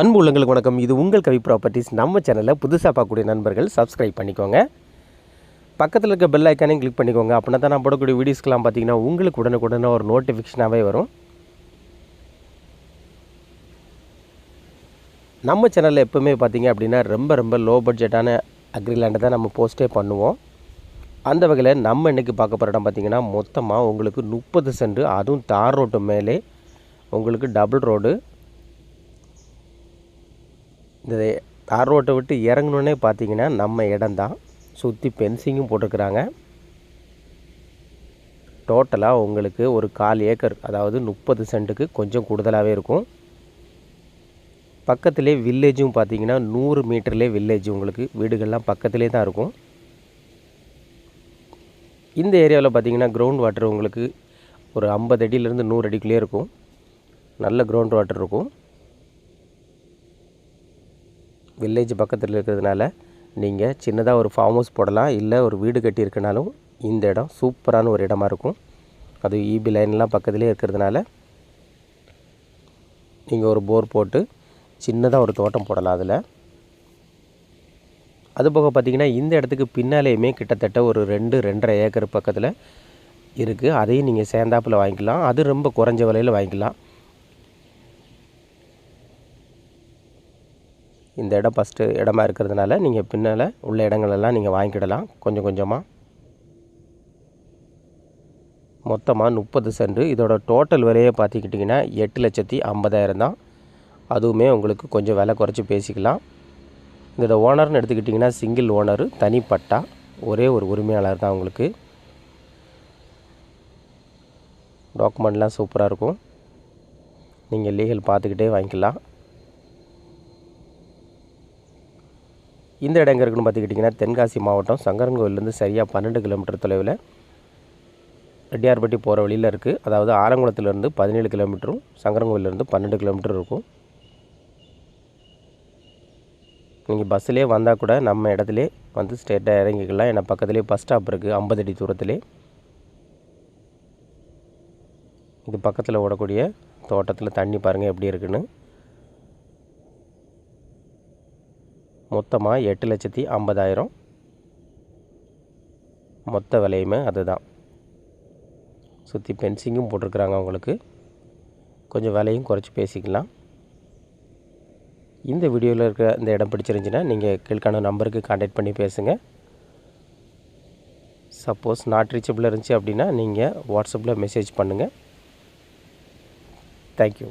அன்பு உள்ளங்களுக்கு வணக்கம். இது உங்கள் கவி ப்ராப்பர்ட்டிஸ் நம்ம சேனலில் புதுசாக பார்க்கக்கூடிய நண்பர்கள் சப்ஸ்கிரைப் பண்ணிக்கோங்க. பக்கத்தில் இருக்க பெல் ஐக்கானையும் கிளிக் பண்ணிக்கோங்க. அப்படின்னா தான் நான் போடக்கூடிய வீடியோஸ்க்கெலாம் பார்த்தீங்கன்னா உங்களுக்கு உடனுக்குடனே ஒரு நோட்டிஃபிகேஷனாகவே வரும். நம்ம சேனலில் எப்போவுமே பார்த்தீங்க அப்படின்னா ரொம்ப ரொம்ப லோ பட்ஜெட்டான அக்ரிலேண்டை தான் நம்ம போஸ்ட்டே பண்ணுவோம். அந்த வகையில் நம்ம இன்றைக்கி பார்க்க போகிற இடம் பார்த்திங்கன்னா மொத்தமாக உங்களுக்கு முப்பது சென்ட் அதுவும் தார் ரோட்டு மேலே உங்களுக்கு டபுள் ரோடு இந்த தார் ரோட்டை விட்டு இறங்கணுன்னே பார்த்தீங்கன்னா நம்ம இடம்தான். சுற்றி பென்சிங்கும் போட்டிருக்கிறாங்க. டோட்டலாக உங்களுக்கு ஒரு கால் ஏக்கர் அதாவது முப்பது சென்ட்டுக்கு கொஞ்சம் கூடுதலாகவே இருக்கும். பக்கத்திலே வில்லேஜும் பார்த்தீங்கன்னா நூறு மீட்டர்லேயே வில்லேஜ் உங்களுக்கு வீடுகள்லாம் பக்கத்திலே தான் இருக்கும். இந்த ஏரியாவில் பார்த்தீங்கன்னா கிரவுண்ட் வாட்டர் உங்களுக்கு ஒரு ஐம்பது அடியிலேருந்து நூறு அடிக்குள்ளேயே இருக்கும். நல்ல கிரவுண்ட் வாட்டர் இருக்கும். வில்லேஜ் பக்கத்தில் இருக்கிறதுனால நீங்கள் சின்னதாக ஒரு ஃபார்ம் ஹவுஸ் போடலாம் இல்லை ஒரு வீடு கட்டியிருக்கனாலும் இந்த இடம் சூப்பரான ஒரு இடமா இருக்கும். அது இபி லைன்லாம் பக்கத்துலேயே இருக்கிறதுனால நீங்கள் ஒரு போர் போட்டு சின்னதாக ஒரு தோட்டம் போடலாம் அதில். அதுபோக பார்த்திங்கன்னா இந்த இடத்துக்கு பின்னாலேயுமே கிட்டத்தட்ட ஒரு ரெண்டு ரெண்டரை ஏக்கர் பக்கத்தில் இருக்குது அதையும் நீங்கள் சேர்ந்தாப்பில் வாங்கிக்கலாம். அது ரொம்ப குறைஞ்ச விலையில் வாங்கிக்கலாம். இந்த இடம் ஃபஸ்ட்டு இடமா இருக்கிறதுனால நீங்கள் பின்னால் உள்ள இடங்களெல்லாம் நீங்கள் வாங்கிக்கிடலாம். கொஞ்சம் கொஞ்சமாக மொத்தமாக முப்பது சென்ட் இதோட டோட்டல் விலையை பார்த்துக்கிட்டிங்கன்னா எட்டு லட்சத்தி ஐம்பதாயிரம் தான். அதுவுமே உங்களுக்கு கொஞ்சம் விலை குறைச்சி பேசிக்கலாம். இதோட ஓனர்னு எடுத்துக்கிட்டிங்கன்னா சிங்கிள் ஓனரு தனிப்பட்டா ஒரே ஒரு உரிமையாளர் தான் உங்களுக்கு. டாக்குமெண்ட்லாம் சூப்பராக இருக்கும். நீங்கள் லீகல் பார்த்துக்கிட்டே வாங்கிக்கலாம். இந்த இடம் எங்கே இருக்குன்னு பார்த்துக்கிட்டிங்கன்னா தென்காசி மாவட்டம் சங்கரன்கோவிலேருந்து சரியாக பன்னெண்டு கிலோமீட்டர் தொலைவில் ரெட்டியார்பட்டி போகிற வழியில் இருக்குது அதாவது ஆலங்குளத்துலேருந்து பதினேழு கிலோமீட்டரும் சங்கரன்கோவிலேருந்து பன்னெண்டு கிலோமீட்டர் இருக்கும். நீங்கள் பஸ்ஸிலே வந்தால் கூட நம்ம இடத்துலே வந்து ஸ்ட்ரெயிட்டாக இறங்கிக்கலாம். ஏன்னா பக்கத்துலேயே பஸ் ஸ்டாப் இருக்குது ஐம்பது அடி தூரத்திலே. இது பக்கத்தில் ஓடக்கூடிய தோட்டத்தில் தண்ணி பாருங்கள் எப்படி இருக்குன்னு. மொத்தமாக எட்டு லட்சத்தி ஐம்பதாயிரம். மொத்த விலையுமே அதுதான். சுற்றி பென்சிங்கும் போட்டிருக்குறாங்க அவங்களுக்கு. கொஞ்சம் விலையும் குறைச்சி பேசிக்கலாம். இந்த வீடியோவில் இருக்கிற இந்த இடம் பிடிச்சிருந்துச்சின்னா நீங்கள் கீழ்கான நம்பருக்கு காண்டாக்ட் பண்ணி பேசுங்கள் சப்போஸ் நாட் ரீச்சபிள் இருந்துச்சு அப்படின்னா நீங்கள் வாட்ஸ்அப்பில் மெசேஜ் பண்ணுங்கள் தேங்க்யூ